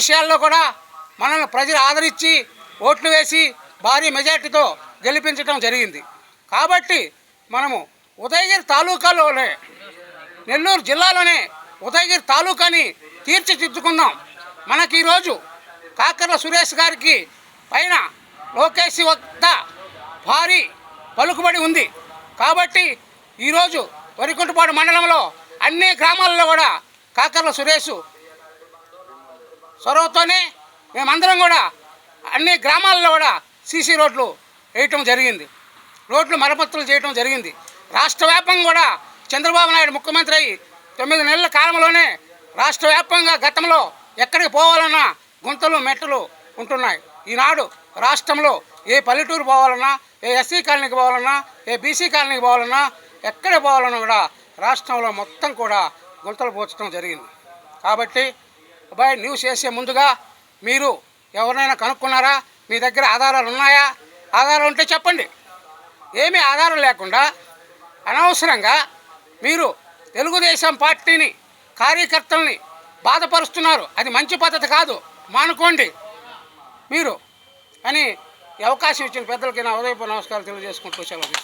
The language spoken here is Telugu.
విషయాల్లో కూడా మనల్ని ప్రజలు ఆదరించి ఓట్లు వేసి భారీ మెజార్టీతో గెలిపించడం జరిగింది. కాబట్టి మనము ఉదయగిరి తాలూకాలోనే నెల్లూరు జిల్లాలోనే ఉదయగిరి తాలూకాని తీర్చిదిద్దుకున్నాం. మనకి ఈరోజు కాకర్ల సురేష్ గారికి పైన లోకేష్ వద్ద భారీ పలుకుబడి ఉంది. కాబట్టి ఈరోజు వరికుంటపాడు మండలంలో అన్ని గ్రామాల్లో కూడా కాకర్ల సురేష్ చొరవతోనే మేమందరం కూడా అన్ని గ్రామాల్లో కూడా సీసీ రోడ్లు వేయటం జరిగింది. రోడ్లు మరమ్మతులు చేయటం జరిగింది. రాష్ట్ర వ్యాప్తంగా కూడా చంద్రబాబు నాయుడు ముఖ్యమంత్రి అయ్యి తొమ్మిది నెలల కాలంలోనే రాష్ట్ర వ్యాప్తంగా గతంలో ఎక్కడికి పోవాలన్నా గుంతలు మెట్టలు ఉంటున్నాయి. ఈనాడు రాష్ట్రంలో ఏ పల్లెటూరు పోవాలన్నా ఏ ఎస్సీ కాలనీకి పోవాలన్నా ఏ బీసీ కాలనీకి పోవాలన్నా ఎక్కడికి పోవాలన్నా కూడా రాష్ట్రంలో మొత్తం కూడా గుంతలు పోచడం జరిగింది. కాబట్టి అబ్బాయి న్యూస్ చేసే ముందుగా మీరు ఎవరినైనా కనుక్కున్నారా? మీ దగ్గర ఆధారాలు ఉన్నాయా? ఆధారాలు ఉంటే చెప్పండి. ఏమీ ఆధారం లేకుండా అనవసరంగా మీరు తెలుగుదేశం పార్టీని కార్యకర్తల్ని బాధపరుస్తున్నారు. అది మంచి పద్ధతి కాదు. మానుకోండి. మీరు అని అవకాశం ఇచ్చిన పెద్దలకి నా ఉదయపు నమస్కారం తెలియజేసుకుంటూ సెలవు